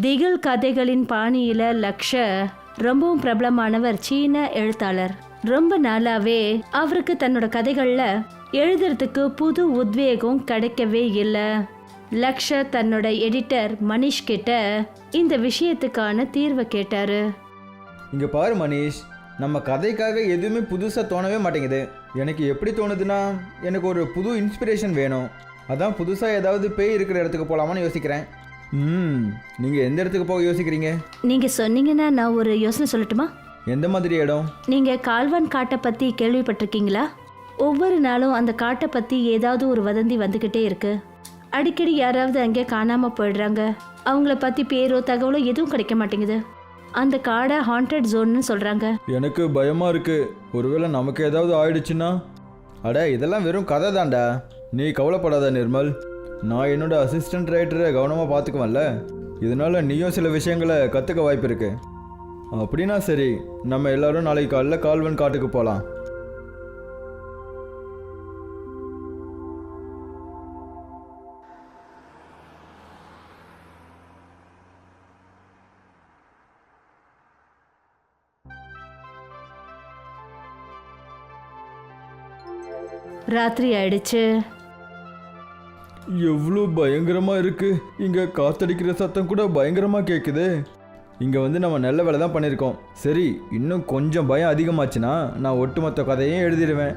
திகில் கதைகளின் பாணியில லக்ஷ ரொம்பவும் பிரபலமானவர் சீன எழுத்தாளர். ரொம்ப நாளாவே அவருக்கு தன்னோட கதைகள்ல எழுதுறதுக்கு புது உத்வேகம் கிடைக்கவே இல்லை. லக்ஷ தன்னோட எடிட்டர் மணிஷ் கிட்ட இந்த விஷயத்துக்கான தீர்வை கேட்டாரு. இங்கே பாரு மனிஷ் நம்ம கதைக்காக எதுவுமே புதுசாக தோணவே மாட்டேங்குது. எனக்கு எப்படி தோணுதுன்னா எனக்கு ஒரு புது இன்ஸ்பிரேஷன் வேணும். அதான் புதுசாக ஏதாவது பேய் இருக்கிற இடத்துக்கு போகலாமான்னு யோசிக்கிறேன். ம் நீங்கள் எந்த இடத்துக்கு போக யோசிக்கிறீங்க? நீங்க சொன்னீங்கன்னா நான் ஒரு யோசனை சொல்லட்டுமா? எந்த மாதிரி இடம்? நீங்க கால்வான் காட்டை பத்தி கேள்விப்பட்டிருக்கீங்களா? ஒவ்வொரு நாளும் அந்த காட்டை பத்தி ஏதாவது ஒரு வதந்தி வந்துகிட்டே இருக்கு. அடிக்கடி யாராவது அங்கே காணாம போயிடுறாங்க. அவங்கள பத்தி பேரோ தகவலோ எதுவும் கிடைக்க மாட்டேங்குது. அந்த காடை ஹாண்டட் ஜோன்னு சொல்றாங்க. எனக்கு பயமாக இருக்குது ஒருவேளை நமக்கு ஏதாவது ஆயிடுச்சுன்னா? அட இதெல்லாம் வெறும் கதை தான்டா. நீ கவலைப்படாத நிர்மல். நான் என்னோட அசிஸ்டன்ட் ரைட்டரை கவனமாக பார்த்துக்குவேன்ல. இதனால் நீயும் சில விஷயங்களை கற்றுக்க வாய்ப்பு இருக்கு. அப்படின்னா சரி நம்ம எல்லாரும் நாளைக்கு காலைல கால்வன் காட்டுக்கு போகலாம் ராத்திரி ஆயிடுச்சு. எவ்வளோ பயங்கரமாக இருக்குது இங்கே காத்தடிக்கிற சத்தம் கூட பயங்கரமாக கேட்குது இங்கே வந்து நம்ம நல்ல வேலை தான் பண்ணியிருக்கோம் சரி இன்னும் கொஞ்சம் பயம் அதிகமாச்சுன்னா நான் ஒட்டுமொத்த கதையும் எழுதிடுவேன்.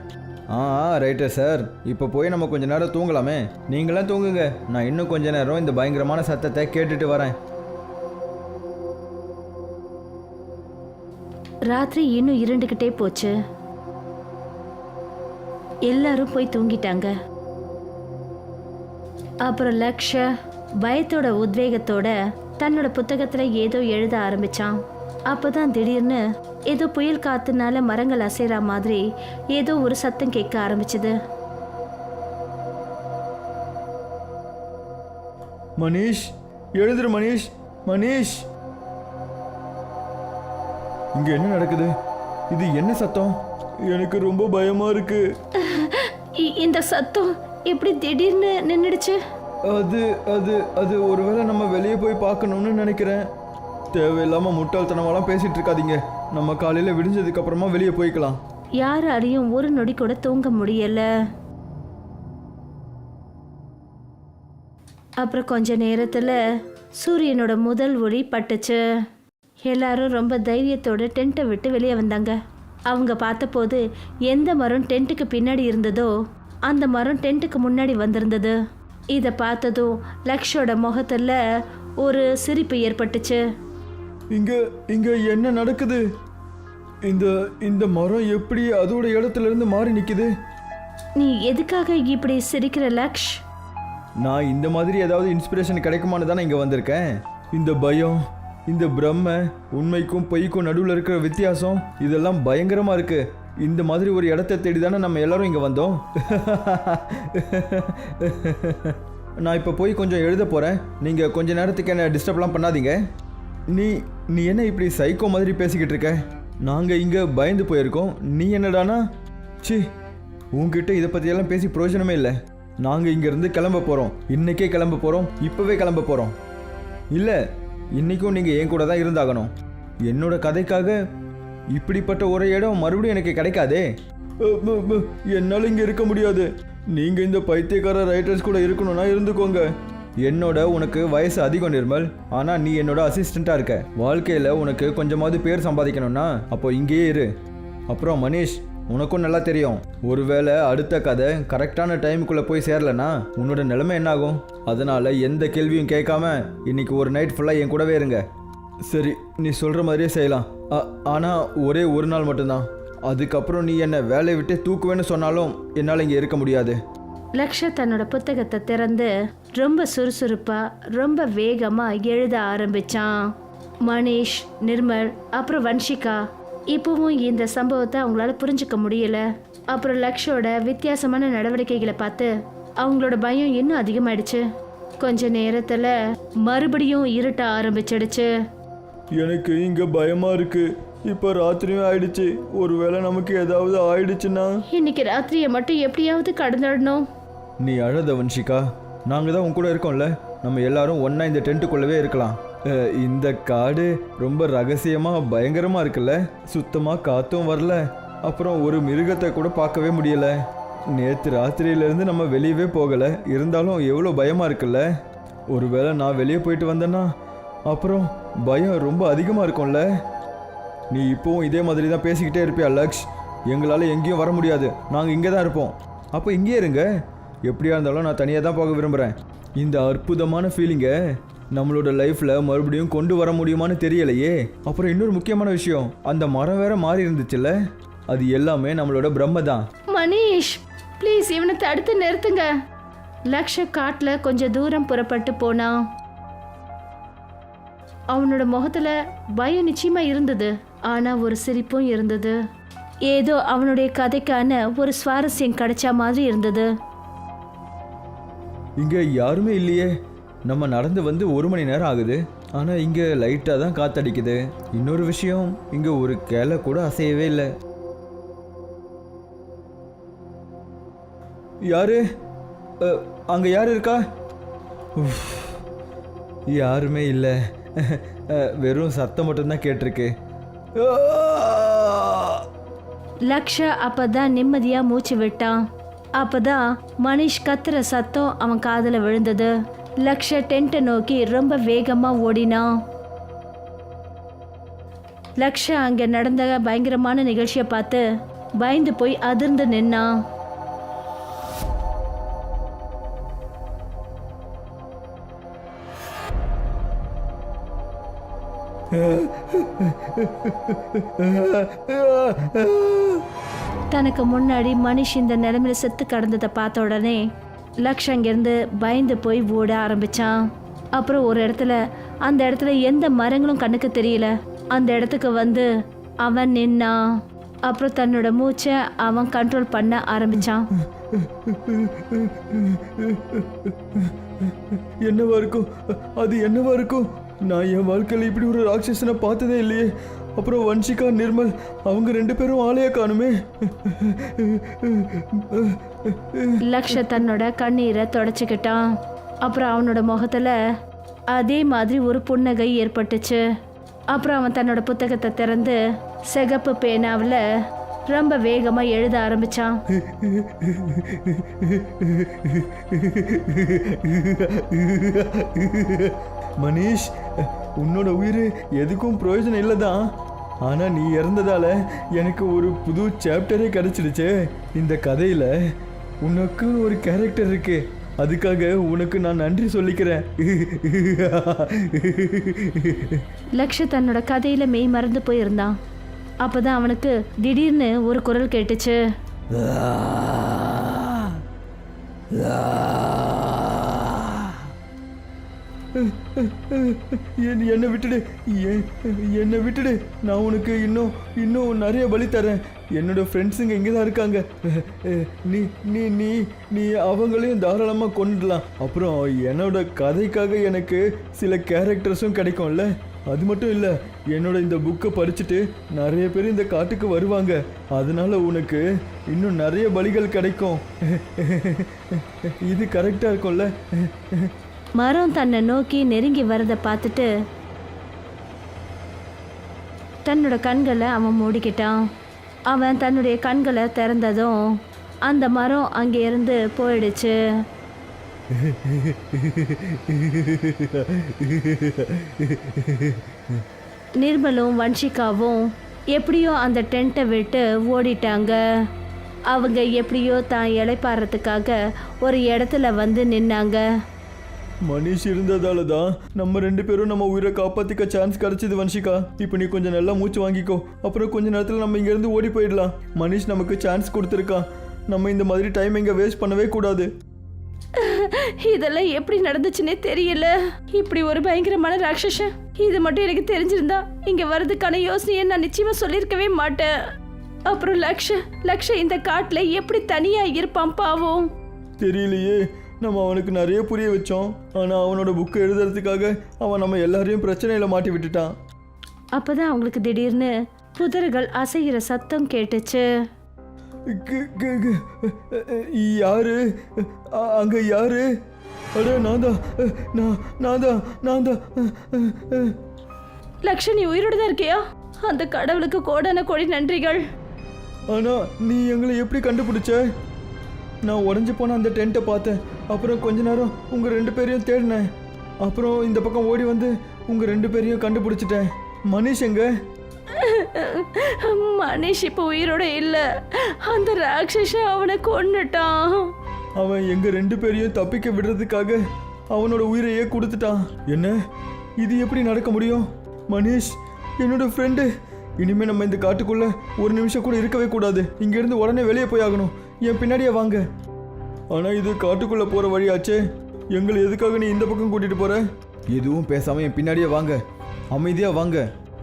ஆ ரைட்டர் சார். இப்போ போய் நம்ம கொஞ்ச நேரம் தூங்கலாமே. நீங்களாம் தூங்குங்க. நான் இன்னும் கொஞ்ச நேரம் இந்த பயங்கரமான சத்தத்தை கேட்டுட்டு வரேன். ராத்திரி இன்னும் இருண்டுகிட்டே போச்சு. எல்லாரும் போய் தூங்கிட்டாங்க. அப்புறம் லக்ஷ பயத்தோட உத்வேகத்தோட தன்னோட புத்தகத்துல ஏதோ எழுத ஆரம்பிச்சான். அப்பதான் திடீர்னு ஏதோ புயல் காத்துனால மரங்கள் அசைற மாதிரி ஏதோ ஒரு சத்தம் கேட்க ஆரம்பிச்சது. மனிஷ் எழுதுரு மனிஷ் மனிஷ் இங்கே என்ன நடக்குது? இது என்ன சத்தம்? எனக்கு ரொம்ப பயமா இருக்கு. இந்த சத்தம் எப்படி திடீர்னு நின்னுடுச்சு? அது அது அது ஒருவேளை நம்ம வெளியே போய் பார்க்கணும்னு நினைக்கிறேன். தேவையில்லாம முட்டாள்தனமாலாம் பேசிட்டு இருக்காதீங்க. நம்ம காலையில விடிஞ்சதுக்கு அப்புறமா வெளியே போய்க்கலாம். யாராலையும் ஒரு நொடி கூட தூங்க முடியல. அப்புறம் கொஞ்ச நேரத்துல சூரியனோட முதல் ஒளி பட்டுச்சு. எல்லாரும் ரொம்ப தைரியத்தோட டென்ட்டை விட்டு வெளியே வந்தாங்க. அவங்க பார்த்தபோது எந்த மரம் டென்ட்டுக்கு பின்னாடி இருந்ததோ அந்த மரம் டென்ட்டுக்கு முன்னாடி வந்திருந்தது. இதை பார்த்ததும் லக்ஷோட முகத்துல ஒரு சிரிப்பு ஏற்பட்டுச்சு. இங்க இங்க என்ன நடக்குது? இந்த இந்த மரம் எப்படி அதோட இடத்துல இருந்து மாறி நிக்குது? நீ எதுக்காக இப்படி சிரிக்கிற லக்ஷ்? நான் இந்த மாதிரி ஏதாவது இன்ஸ்பிரேஷன் கிடைக்குமான்னு தானே இங்கே வந்திருக்கேன். இந்த பயம் இந்த பிரம்ம உண்மைக்கும் பொய்க்கும் நடுவில் இருக்கிற வித்தியாசம் இதெல்லாம் பயங்கரமாக இருக்கு. இந்த மாதிரி ஒரு இடத்த தேடி தானே நம்ம எல்லாரும் இங்கே வந்தோம். நான் இப்போ போய் கொஞ்சம் எழுத போகிறேன் நீங்கள் கொஞ்ச நேரத்துக்கு என்ன டிஸ்டர்ப்லாம் பண்ணாதீங்க. நீ நீ என்ன இப்படி சைக்கோ மாதிரி பேசிக்கிட்டு இருக்க? நாங்கள் இங்கே பயந்து போயிருக்கோம். நீ என்னடானா சி உங்ககிட்ட இதை பற்றியெல்லாம் பேசி பிரயோஜனமே இல்லை. நாங்கள் இங்கேருந்து கிளம்ப போகிறோம் இன்றைக்கே கிளம்ப போகிறோம் இப்போவே கிளம்ப போகிறோம் இல்லை இன்றைக்கும் நீங்கள் என் கூட தான் இருந்தாகணும். என்னோட கதைக்காக இப்படிப்பட்ட ஒரு இடம் மறுபடியும் எனக்கு கிடைக்காதே. என்னால் இங்கே இருக்க முடியாது. நீங்கள் இந்த பைத்தியக்கார ரைட்டர்ஸ் கூட இருக்கணும்னா இருந்துக்கோங்க. என்னோட உனக்கு வயசு அதிகம் நிர்மல். ஆனால் நீ என்னோட அசிஸ்டண்ட்டாக இருக்க. வாழ்க்கையில் உனக்கு கொஞ்சமாவது பேர் சம்பாதிக்கணும்னா அப்போ இங்கேயே இரு. அப்புறம் மனிஷ் உனக்கும் நல்லா தெரியும். ஒருவேளை அடுத்த கதை கரெக்டான டைமுக்குள்ளே போய் சேரலனா உன்னோட நிலைமை என்னாகும்? அதனால் எந்த கேள்வியும் கேட்காம இன்னைக்கு ஒரு நைட் ஃபுல்லாக என் கூடவே இருங்க. சரி நீ சொல்கிற மாதிரியே செய்யலாம். ஆனால் ஒரே ஒரு நாள் மட்டும்தான். அதுக்கப்புறம் நீ என்னை வேலையை விட்டு தூக்குவேன்னு சொன்னாலும் என்னால் இங்கே இருக்க முடியாது. லக்ஷ தன்னோட புத்தகத்தை திறந்து ரொம்ப சுறுசுறுப்பாக ரொம்ப வேகமாக எழுத ஆரம்பிச்சான். மனிஷ் நிர்மல் அப்புறம் வன்ஷிகா. இப்போவும் இந்த சம்பவத்தை அவங்களால புரிஞ்சுக்க முடியல. அப்புறம் லக்ஷோட வித்தியாசமான நடவடிக்கைகளை பார்த்து அவங்களோட பயம் இன்னும் அதிகமாயிடுச்சு. கொஞ்ச நேரத்தில் மறுபடியும் இருட்ட ஆரம்பிச்சிடுச்சு. எனக்கு இங்கே பயமாக இருக்கு. இப்போ ராத்திரியும் ஆயிடுச்சு. ஒருவேளை நமக்கு ஏதாவது ஆயிடுச்சுன்னா? இன்னைக்கு ராத்திரியை மட்டும் எப்படியாவது கடந்துடணும். நீ அழத வன்ஷிகா. நாங்கள் தான் உன் கூட இருக்கோம்ல. நம்ம எல்லாரும் ஒன்றா இந்த டென்ட்டுக்குள்ளவே இருக்கலாம். அஹ், இந்த காடு ரொம்ப ரகசியமாக பயங்கரமாக இருக்குல்ல. சுத்தமாக காற்றும் வரல. அப்புறம் ஒரு மிருகத்தை கூட பார்க்கவே முடியல. நேற்று ராத்திரியிலேருந்து நம்ம வெளியவே போகலை. இருந்தாலும் எவ்வளோ பயமாக இருக்குல்ல. ஒருவேளை நான் வெளியே போயிட்டு வந்தேன்னா அப்புறம் பயம் ரொம்ப அதிகமாக இருக்கும்ல. நீ இப்போவும் இதே மாதிரி தான் பேசிக்கிட்டே இருப்பியா லக்ஷ்? எங்களால் எங்கேயும் வர முடியாது. நாங்கள் இங்கே தான் இருப்போம். அப்போ இங்கேயே இருங்க. எப்படியா இருந்தாலும் நான் தனியாக தான் போக விரும்புகிறேன் இந்த அற்புதமான ஃபீலிங்கை நம்மளோட லைஃப்பில் மறுபடியும் கொண்டு வர முடியுமான்னு தெரியலையே. அப்புறம் இன்னொரு முக்கியமான விஷயம். அந்த மரம் வேற மாறி இருந்துச்சுல்ல? அது எல்லாமே நம்மளோட பிரம்ம தான் மனிஷ் ப்ளீஸ் இவனை தடுத்து நிறுத்துங்க. லக்ஷ காட்டில் கொஞ்சம் தூரம் புறப்பட்டு போனான் அவனோட முகத்துல பயம் நிச்சயமா இருந்தது. ஆனா ஒரு சிரிப்பும் இருந்தது. ஏதோ அவனுடைய கதைக்கான ஒரு சுவாரஸ்யம் கிடைச்ச மாதிரி இருந்தது. இங்கே யாருமே இல்லையே. நம்ம நடந்து வந்து ஒரு மணி நேரம் ஆகுது. ஆனால் இங்கே லைட்டாக தான் காத்தடிக்குது. இன்னொரு விஷயம் இங்கே ஒரு கிளை கூட அசையவே இல்லை. யாரு? அங்கே அங்க யார் இருக்கா? யாருமே இல்லை. வெறும் சத்தம் மட்டும்தான் கேட்டிருக்கு. லக்ஷா அப்பதான் நிம்மதியா மூச்சு விட்டான். அப்பதான் மனிஷ் கத்துற சத்தம் அவன் காதல விழுந்தது. லக்ஷ டென்ட்டை நோக்கி ரொம்ப வேகமா ஓடினான். லக்ஷா அங்க நடந்த பயங்கரமான நிகழ்ச்சியை பார்த்து பயந்து போய் அதிர்ந்து நின்னான். தனக்கு முன்னாடி மனுஷ் இந்த நிலைமையில செத்து கடந்ததை பார்த்த உடனே லக்ஷ் அங்கிருந்து பயந்து போய் ஓட ஆரம்பிச்சான். அப்புறம் ஒரு இடத்துல அந்த இடத்துல எந்த மரங்களும் கண்ணுக்கு தெரியல. அந்த இடத்துக்கு வந்து அவன் நின்னான். அப்புறம் தன்னோட மூச்சை அவன் கண்ட்ரோல் பண்ண ஆரம்பிச்சான். என்னவா இருக்கும்? அது என்னவா இருக்கும்? நான் என் வாழ்க்கையில் இப்படி ஒரு ராட்சசனை பார்த்ததே இல்லையே. அப்புறம் வன்ஷிகா நிர்மல் அவங்க ரெண்டு பேரும் ஆளையே காணுமே. லக்ஷ தன்னோட கண்ணீரை தொடச்சிக்கிட்டான். அப்புறம் அவனோட முகத்துல அதே மாதிரி ஒரு புன்னகை ஏற்பட்டுச்சு. அப்புறம் அவன் தன்னோட புத்தகத்தை திறந்து சிகப்பு பேனாவில் ரொம்ப வேகமா எழுத ஆரம்பிச்சான். மனிஷ் உன்னோட உயிர் எதுக்கும் பிரயோஜனம் இல்லை தான் ஆனால் நீ இறந்ததால எனக்கு ஒரு புது சாப்டரே கிடைச்சிடுச்சே. இந்த கதையில் உனக்கு ஒரு கேரக்டர் இருக்கு. அதுக்காக உனக்கு நான் நன்றி சொல்லிக்கிறேன். லக்ஷ தன்னோட கதையில மெய் மறந்து போயிருந்தான். அப்பதான் அவனுக்கு திடீர்னு ஒரு குரல் கேட்டுச்சு. என் என்னை விட்டுடு? என்னை விட்டுடு? நான் உனக்கு இன்னும் இன்னும் நிறைய பலி தரேன் என்னோட ஃப்ரெண்ட்ஸுங்க இங்கே தான் இருக்காங்க. நீ நீ நீ நீ அவங்களையும் தாராளமாக கொண்டுடலாம் அப்புறம் என்னோட கதைக்காக எனக்கு சில கேரக்டர்ஸும் கிடைக்கும்ல. அது மட்டும் இல்லை என்னோட இந்த புக்கை படிச்சுட்டு நிறைய பேர் இந்த காட்டுக்கு வருவாங்க. அதனால உனக்கு இன்னும் நிறைய பலிகள் கிடைக்கும். இது கரெக்டாக இருக்கும்ல? மரம் தன்னை நோக்கி நெருங்கி வரதை பார்த்துட்டு தன்னோட கண்களை அவன் மூடிக்கிட்டான். அவன் தன்னுடைய கண்களை திறந்ததும் அந்த மரம் அங்கே இருந்து போயிடுச்சு. நிர்மலும் வன்ஷிகாவும் எப்படியோ அந்த டென்ட்டை விட்டு ஓடிட்டாங்க. அவங்க எப்படியோ தான் இழைப்பாடுறதுக்காக ஒரு இடத்துல வந்து நின்னாங்க. மனிஷ் இருந்ததால தான் நம்ம ரெண்டு பேரும் நம்ம உயிரை காப்பாத்திக்க சான்ஸ் கிடைச்சது வன்ஷிகா. இப்போ நீ கொஞ்சம் நல்லா மூச்சு வாங்கிக்கோ. அப்புறம் கொஞ்ச நேரத்தில் நம்ம இங்கேருந்து ஓடி போயிடலாம். மனிஷ் நமக்கு சான்ஸ் கொடுத்துருக்கான் நம்ம இந்த மாதிரி டைம் இங்கே வேஸ்ட் பண்ணவே கூடாது. இதெல்லாம் எப்படி நடந்துச்சுன்னே தெரியல. இப்படி ஒரு பயங்கரமான ராட்சசன். இது மட்டும் எனக்கு தெரிஞ்சிருந்தா இங்க வர்றதுக்கான யோசனையை நான் நிச்சயமா சொல்லியிருக்கவே மாட்டேன். அப்புறம் லக்ஷ லக்ஷ இந்த காட்டுல எப்படி தனியா இருப்பான் பாவம். தெரியலையே. நம்ம அவனுக்கு நிறைய புரிய வச்சோம். ஆனால் அவனோட புக்கை எழுதுறதுக்காக அவன் நம்ம எல்லாரையும் பிரச்சனையில் மாட்டி விட்டுட்டான். அப்பதான் அவங்களுக்கு திடீர்னு புதர்கள் அசைகிற சத்தம் கேட்டுச்சு. யாரு? அங்க யாரு? அட நான் தான் நான் நான் தான் நான் தான் லக்ஷ நீ உயிரோட தான் இருக்கியா? அந்த கடவுளுக்கு கோடான கோடி நன்றிகள். ஆனா நீ எங்களை எப்படி கண்டுபிடிச்ச? நான் உடஞ்சி போன அந்த டென்ட்டை பார்த்தேன். அப்புறம் கொஞ்ச நேரம் உங்க ரெண்டு பேரையும் தேடினேன். அப்புறம் இந்த பக்கம் ஓடி வந்து உங்க ரெண்டு பேரையும் கண்டுபிடிச்சிட்டேன். மனிஷ் எங்க? மனிஷ் இப்போ உயிரோட இல்ல. அந்த ராட்சசன் அவனை கொன்னுட்டான். அவன் எங்க ரெண்டு பேரையும் தப்பிக்க விடுறதுக்காக அவனோட உயிரையே கொடுத்துட்டான். என்ன? இது எப்படி நடக்க முடியும்? மனிஷ் என்னோட ஃப்ரெண்டு இனிமே நம்ம இந்த காட்டுக்குள்ள ஒரு நிமிஷம் கூட இருக்கவே கூடாது. இங்க இருந்து உடனே வெளியே போய் ஆகணும். என் பின்னாடியே வாங்க. ஆனால் இது காட்டுக்குள்ளே போகிற வழியாச்சே எங்களை எதுக்காக நீ இந்த பக்கம் கூட்டிகிட்டு போகிற எதுவும் பேசாமல் என் பின்னாடியே வாங்க. அமைதியாக வாங்க.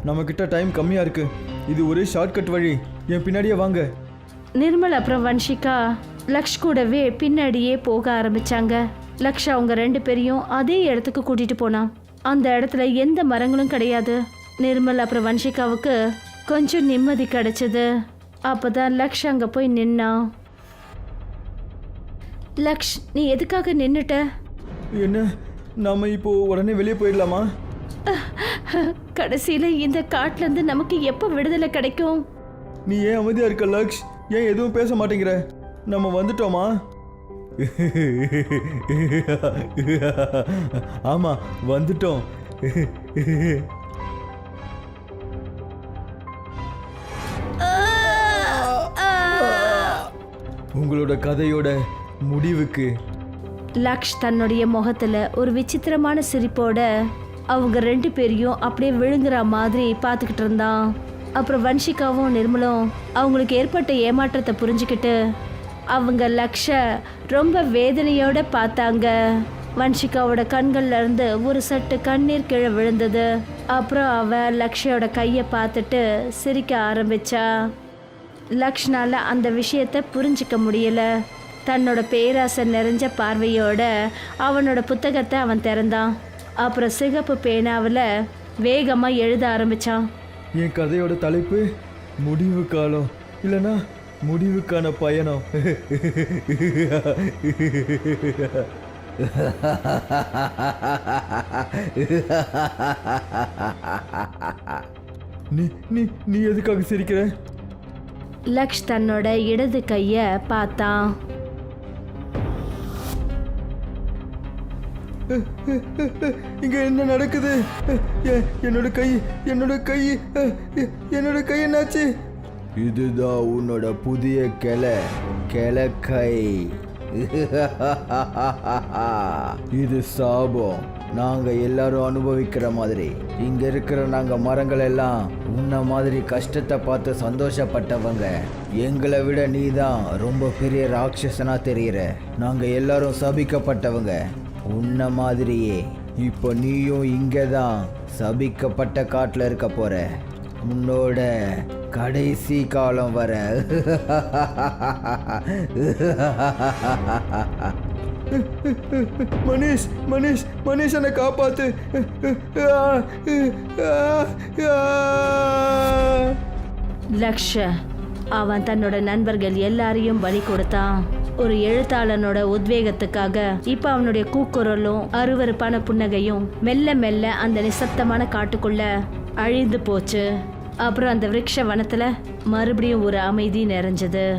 நம்மக்கிட்ட டைம் கம்மியாக இருக்கு. இது ஒரு ஷார்ட்கட் வழி. என் பின்னாடியே வாங்க. நிர்மல் அப்புறம் வன்ஷிகா லக்ஷ் கூடவே பின்னாடியே போக ஆரம்பிச்சாங்க. லக்ஷ் அவங்க ரெண்டு பேரையும் அதே இடத்துக்கு கூட்டிட்டு போனான். அந்த இடத்துல எந்த மரங்களும் கிடையாது. நிர்மல் அப்புறம் வன்ஷிகாவுக்கு கொஞ்சம் நிம்மதி கிடைச்சது. அப்பதான் லக்ஷ் அங்கே போய் நின்னான். லக்ஷ் நீ எதுக்காக நின்னுட்ட? என்ன நாம இப்போ உடனே வெளியே போயிடலாமா? கடைசியில இந்த காட்டுல இருந்து நமக்கு எப்ப விடுதலை கிடைக்கும்? நீ ஏன் அமைதியா இருக்க லக்ஷ்? ஏன் எதுவும் பேச மாட்டேங்கிற? நம்ம வந்துட்டோமா? ஆமா வந்துட்டோம். உங்களோட கதையோட முடிவுக்கு. லக்ஷ் தன்னுடைய முகத்துல ஒரு விசித்திரமான சிரிப்போட அவங்க ரெண்டு பேரையும் அப்படியே விழுங்குற மாதிரி பார்த்துக்கிட்டு இருந்தான். அப்புறம் வன்ஷிகாவும் நிர்மலும் அவங்களுக்கு ஏற்பட்ட ஏமாற்றத்தை புரிஞ்சுக்கிட்டு அவங்க லக்ஷ ரொம்ப வேதனையோட பார்த்தாங்க. வன்ஷிகாவோட கண்கள்ல இருந்து ஒரு சட்டு கண்ணீர் கீழே விழுந்தது. அப்புறம் அவ லக்ஷயோட கையை பார்த்துட்டு சிரிக்க ஆரம்பிச்சா. லக்ஷ்னால அந்த விஷயத்தை புரிஞ்சிக்க முடியல. தன்னோட பேராசை நிறைஞ்ச பார்வையோட அவனோட புத்தகத்தை அவன் திறந்தான். அப்புறம் சிகப்பு பேனாவில் வேகமாக எழுத ஆரம்பிச்சான். என் கதையோட தலைப்பு முடிவு காலம். இல்லனா முடிவுக்கான பயணம். நீ நீ நீ எதுக்காக சிரிக்கிற? லக்ஷ் தன்னோட இடது கையை பார்த்தான். இங்க என்ன நடக்குது? என்னோட கை என்னோட கை என்னோட கை என்னாச்சு? இதுதான் உன்னோட புதிய கிளை கிளக்கை. இது சாபம். நாங்க எல்லாரும் அனுபவிக்கிற மாதிரி. இங்க இருக்கிற நாங்க மரங்கள் எல்லாம் உன்ன மாதிரி கஷ்டத்தை பார்த்து சந்தோஷப்பட்டவங்க. எங்களை விட நீ தான் ரொம்ப பெரிய ராட்சசனா தெரியுற. நாங்க எல்லாரும் சபிக்கப்பட்டவங்க. உன்ன மாதிரியே. இப்போ நீயும் இங்கே தான் சபிக்கப்பட்ட காட்டில் இருக்க போற. உன்னோட கடைசி காலம் வர. மனிஷ் மனிஷ் மனிஷ் என்னை காப்பாத்து. லக்ஷ அவன் தன்னோட நண்பர்கள் எல்லாரையும் பலி கொடுத்தான். ஒரு எழுத்தாளனோட உத்வேகத்துக்காக இப்ப அவனுடைய கூக்குரலும் அருவருப்பான புன்னகையும் மெல்ல மெல்ல அந்த நிசப்தமான காட்டுக்குள்ள அழிந்து போச்சு. அப்புறம் அந்த விரக்ஷ வனத்துல மறுபடியும் ஒரு அமைதி நிறைஞ்சது.